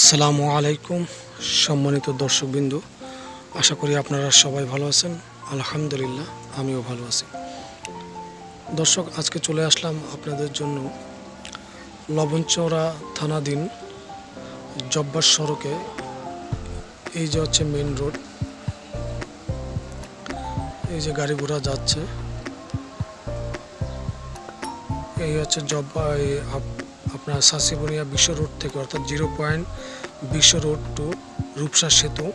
আসসালামু আলাইকুম, সম্মানিত দর্শকবৃন্দ। আশা করি আপনারা সবাই ভালো আছেন। আলহামদুলিল্লাহ, আমিও ভালো আছি। দর্শক, আজকে চলে আসলাম আপনাদের জন্য লবণচৌড়া থানাধীন জব্বার সড়কে। এই যে হচ্ছে মেন রোড এই যে গাড়ি ঘোড়া যাচ্ছে। এই হচ্ছে জব্বা আপনার বিশ্ব রোড থেকে, অর্থাৎ zero point Bishwa road to Rupsa সেতু,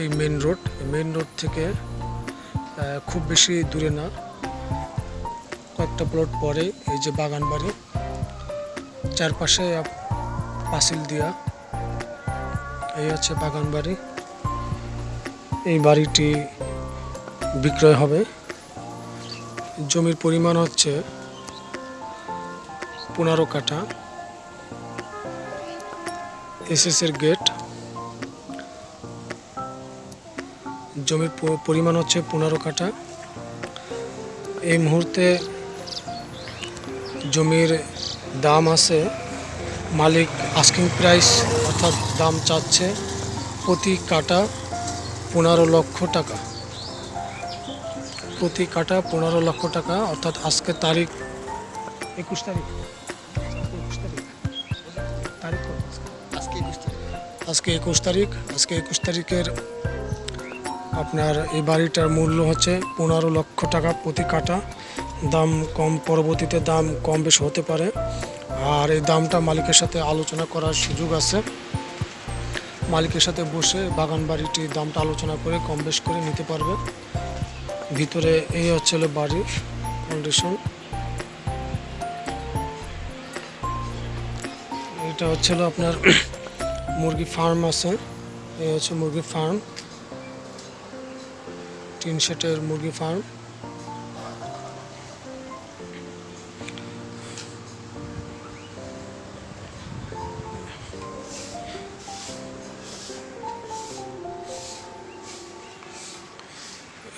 এই মেন রোড মেন রোড থেকে খুব বেশি দূরে না। কয়েকটা প্লট পরে, এই যে বাগান বাড়ি চারপাশে পাঁচিল দিয়া, এই হচ্ছে বাগান বাড়ি এই বাড়িটি বিক্রয় হবে। জমির পরিমাণ হচ্ছে পনেরো কাঠা। এসএস এর গেট জমির পরিমাণ হচ্ছে পনেরো কাঠা। এই মুহূর্তে জমির দাম আছে, মালিক আস্কিং প্রাইস অর্থাৎ দাম চাচ্ছে প্রতি কাটা পনেরো লক্ষ টাকা। প্রতি কাটা পনেরো লক্ষ টাকা, অর্থাৎ আজকে তারিখ একুশ তারিখ। আজকে একুশ তারিখ। আজকে একুশ তারিখের আপনার এই বাড়িটার মূল্য হচ্ছে পনেরো লক্ষ টাকা প্রতি কাটা দাম কম পরবর্তীতে দাম কম বেশি হতে পারে। আর এই দামটা মালিকের সাথে আলোচনা করার সুযোগ আছে। মালিকের সাথে বসে বাগান বাড়িটির দামটা আলোচনা করে কম বেশ করে নিতে পারবে। ভিতরে এই হচ্ছে বাড়ির কন্ডিশন এটা হচ্ছে হলো আপনার মুরগি ফার্ম আছে। এই হচ্ছে মুরগি ফার্ম। টিন শেটের মুরগি ফার্ম।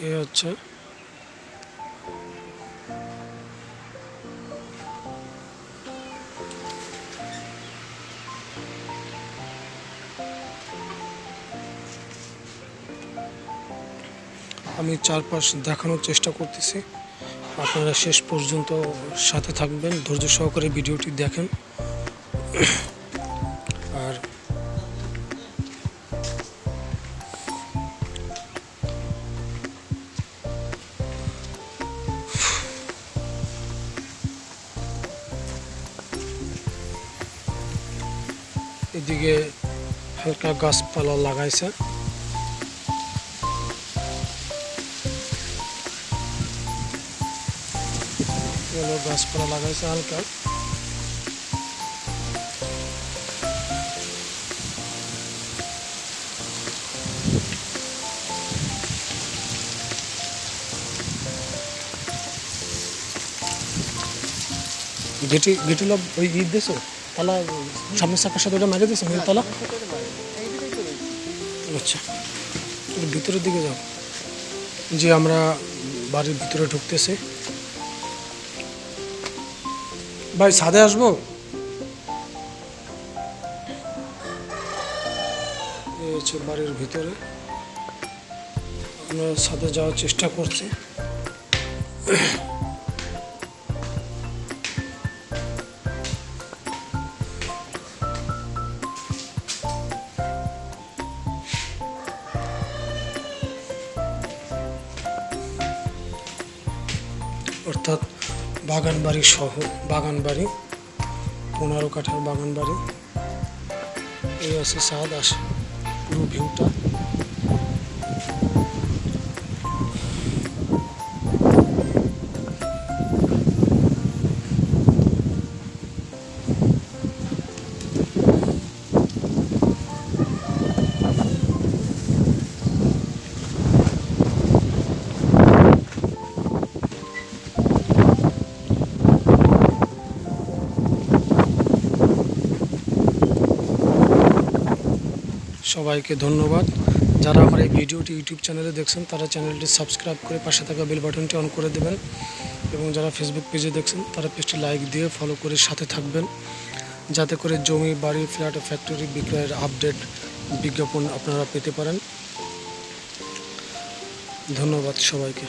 এই হচ্ছে আমি চারপাশ দেখানোর চেষ্টা করতেছি। আপনারা শেষ পর্যন্ত সাথে থাকবেন, ধৈর্য সহকারে ভিডিওটি দেখেন। আর এদিকে হালকা গাছপালা লাগাইছে। হলো গাছপালা লাগাইছে হালকা। গেটি গেটিল ওই ঈদ দেছো, তালা, সামনের চাকার সাথে ওটা মেরে দিয়েছ তালা? আচ্ছা ভিতরের দিকে যাও। যে আমরা বাড়ির ভিতরে ঢুকতেছি ভাই ছাদে আসব? এই হচ্ছে বাড়ির ভিতরে। আমরা ছাদে যাওয়ার চেষ্টা করছি। অর্থাৎ বাগান বাড়ি সহ বাগান বাড়ি পনেরো কাঠার বাগান বাড়ি এই আছে সাদ আসে পুরো ভিউটা সবাইকে ধন্যবাদ। যারা আমার এই ভিডিওটি ইউটিউব চ্যানেলে দেখছেন, তারা চ্যানেলটি সাবস্ক্রাইব করে পাশে থাকা বেল বাটনটি অন করে দেবেন এবং যারা ফেসবুক পেজে দেখছেন, তারা পেজটি লাইক দিয়ে ফলো করে সাথে থাকবেন। যাতে করে জমি, বাড়ি ফ্ল্যাট ফ্যাক্টরি বিক্রয়ের আপডেট বিজ্ঞাপন আপনারা পেতে পারেন। ধন্যবাদ সবাইকে।